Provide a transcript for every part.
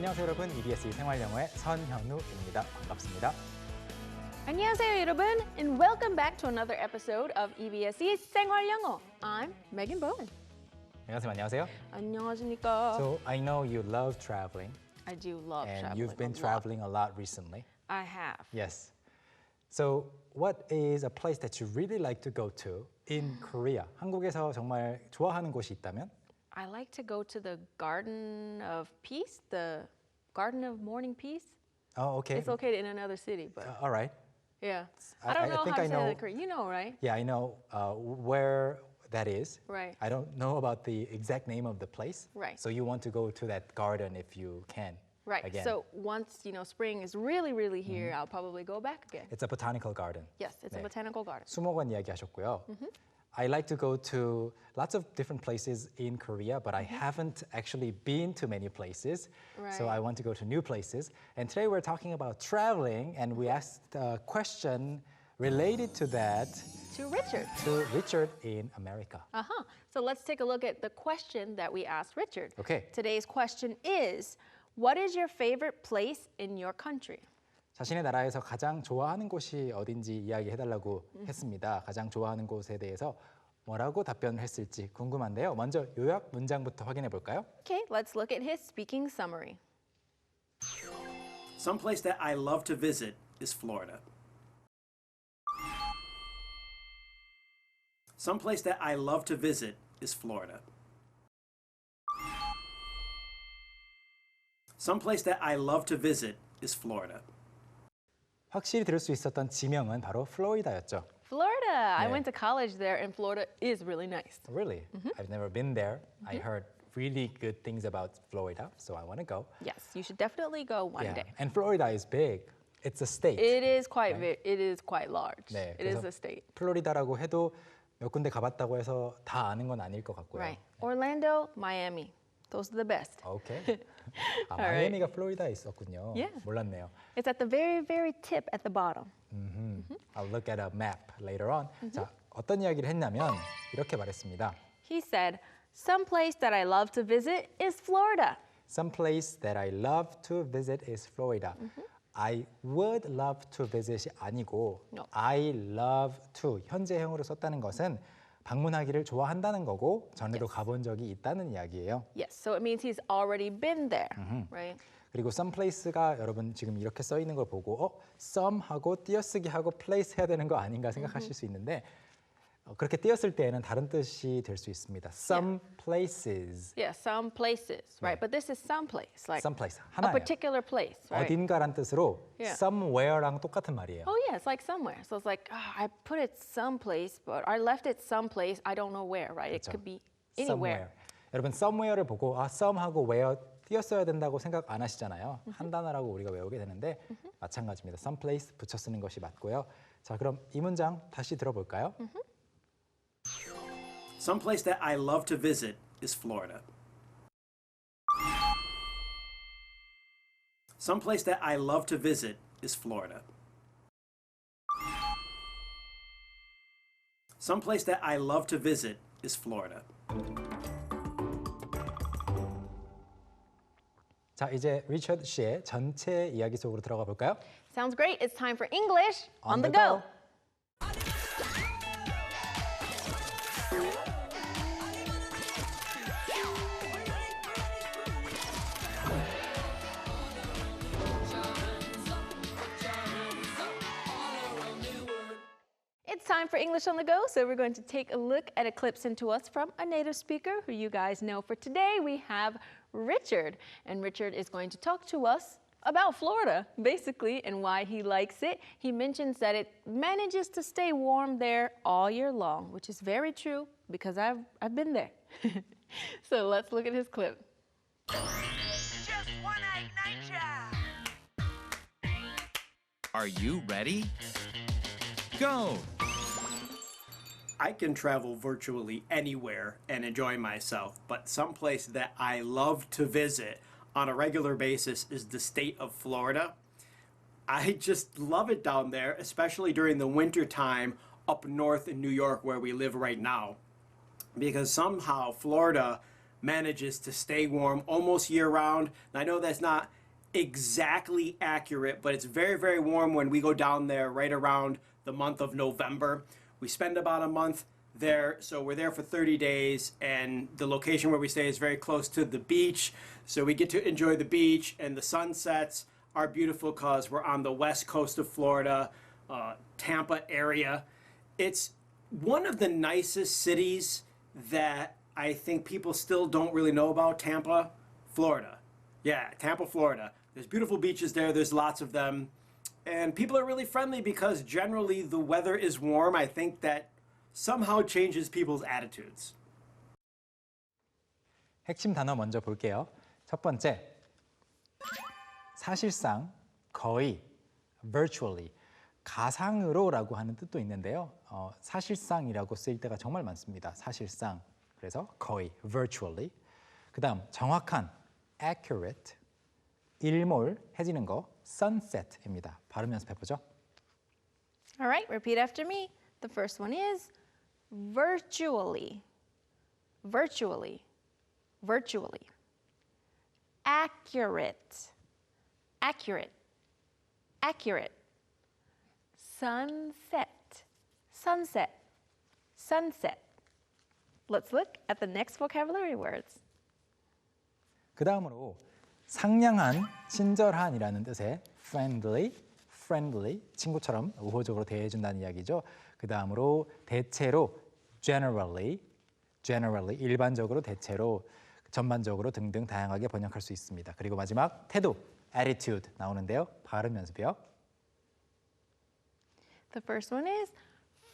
안녕하세요 여러분 EBS 생활영어의 선현우입니다. 반갑습니다. 안녕하세요, 여러분, and welcome back to another episode of E EBS의 생활영어. I'm Megan Bowen. 안녕하세요. 안녕하세요. 안녕하십니까? So I know you love traveling I do love and traveling. you've been a lot. traveling a lot recently. I have. Yes. So what is a place that you really like to go to in Korea? 한국에서 정말 좋아하는 곳이 있다면? I like to go to the Garden of Peace, the Garden of Morning Peace. Oh, okay. It's located in another city, but Uh, all right. yeah. I- I don't I- I know think how I to say that know- in Korean. You know, right? Yeah, I know uh, where that is. Right. I don't know about the exact name of the place. Right. So you want to go to that garden if you can. Right. Again. So once you know spring is really, really here, I'll probably go back again. It's a botanical garden. Yes, it's a 네. botanical garden. 수목원 이야기하셨고요. I like to go to lots of different places in Korea, but I haven't actually been to many places. So I want to go to new places. And today we're talking about traveling, and we asked a question related to that To Richard. to Richard in America. Uh huh. So let's take a look at the question that we asked Richard. Okay. Today's question is What is your favorite place in your country? 자신의 나라에서 가장 좋아하는 곳이 어딘지 이야기해달라고 했습니다. 가장 좋아하는 곳에 대해서 뭐라고 답변을 했을지 궁금한데요. 먼저 요약 문장부터 확인해 볼까요? Okay, let's look at his speaking summary. Someplace that I love to visit is Florida. Someplace that I love to visit is Florida. Someplace that I love to visit is Florida. 확실히 들을 수 있었던 지명은 바로 플로리다였죠. Florida. I 네. went to college there, and Florida is really nice. Really? I've never been there. I heard really good things about Florida, so I want to go. Yes, you should definitely go one Yeah. day. And Florida is big. It's a state. It is quite vi- it is quite large. 네, it is 그래서 a state. 플로리다라고 해도 몇 군데 가봤다고 해서 다 아는 건 아닐 것 같고요. Right. Orlando, Miami. Those are the best. 오케이. 아, Alright. 마이애미가 플로리다에 있었군요. Yeah. 몰랐네요. It's at the very, very tip at the bottom. I'll look at a map later on. 자, 어떤 이야기를 했냐면 이렇게 말했습니다. He said, Some place that I love to visit is Florida. Some place that I love to visit is Florida. I would love to visit이 아니고 No. I love to 현재형으로 썼다는 것은 방문하기를 좋아한다는 거고 전에도 가본 적이 있다는 이야기예요. Yes, so it means he's already been there, right? 그리고 some place가 여러분 지금 이렇게 써 있는 걸 보고 어 some 하고 띄어쓰기 하고 place 해야 되는 거 아닌가 생각하실 수 있는데 어, 그렇게 띄었을 때에는 다른 뜻이 될 수 있습니다. Some places, Yeah, some places, right? But this is some place, like some place a 하나예요. particular place, right? 어딘가란 뜻으로 Yeah. somewhere랑 똑같은 말이에요. Oh yeah, it's like somewhere. So it's like ah, I put it someplace, but I left it someplace. I don't know where, right? It 그렇죠. could be anywhere. 여러분 somewhere를 보고 아 some하고 where 띄었어야 된다고 생각 안 하시잖아요. 한 단어라고 우리가 외우게 되는데 마찬가지입니다. some place 붙여 쓰는 것이 맞고요. 자, 그럼 이 문장 다시 들어볼까요? Someplace that I love to visit is Florida. Someplace that I love to visit is Florida. Someplace that I love to visit is Florida. 자, 이제 리처드 씨의 전체 이야기 속으로 들어가 볼까요? Sounds great. It's time for English on, the, go. It's time for English on the go, so we're going to take a look at a clip sent to us from a native speaker who you guys know. For today, we have Richard, and Richard is going to talk to us about Florida, basically, and why he likes it. He mentions that it manages to stay warm there all year long, which is very true because I've, I've been there. so let's look at his clip. Just one night. Are you ready? Go! I can travel virtually anywhere and enjoy myself, but someplace that I love to visit on a regular basis is the state of Florida. I just love it down there, especially during the winter time up north in New York where we live right now. Because somehow Florida manages to stay warm almost year round. And I know that's not exactly accurate, but it's very, very warm when we go down there right around the month of November. We spend about a month there, so we're there for 30 days, and the location where we stay is very close to the beach. So we get to enjoy the beach, and the sunsets are beautiful because we're on the west coast of Florida, uh, Tampa area. It's one of the nicest cities that I think people still don't really know about Tampa, Florida. Yeah, Tampa, Florida. There's beautiful beaches there, there's lots of them. And people are really friendly because generally the weather is warm. I think that somehow changes people's attitudes. 핵심 단어 먼저 볼게요. 첫 번째, 사실상 거의 virtually 가상으로라고 하는 뜻도 있는데요. 어, 사실상이라고 쓰일 때가 정말 많습니다. 사실상 그래서 거의 virtually. 그 다음 정확한 accurate 일몰해지는 거 sunset입니다. 발음 연습해 보죠. All right, repeat after me. The first one is virtually, virtually, virtually. Accurate, accurate, accurate. Sunset, sunset, sunset. Let's look at the next vocabulary words. 그 다음으로 상냥한, 친절한이라는 뜻의 friendly, friendly, 친구처럼 우호적으로 대해준다는 이야기죠. 그 다음으로 대체로 generally, generally, 일반적으로, 대체로, 전반적으로 등등 다양하게 번역할 수 있습니다. 그리고 마지막 태도, attitude 나오는데요. 발음 연습이요. The first one is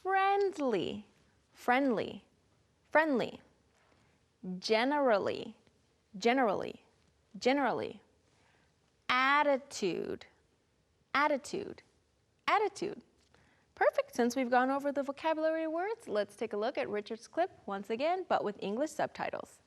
friendly, friendly, friendly. Generally, generally, generally. Attitude, attitude, attitude. Perfect. Since we've gone over the vocabulary words, let's take a look at Richard's clip once again, but with English subtitles.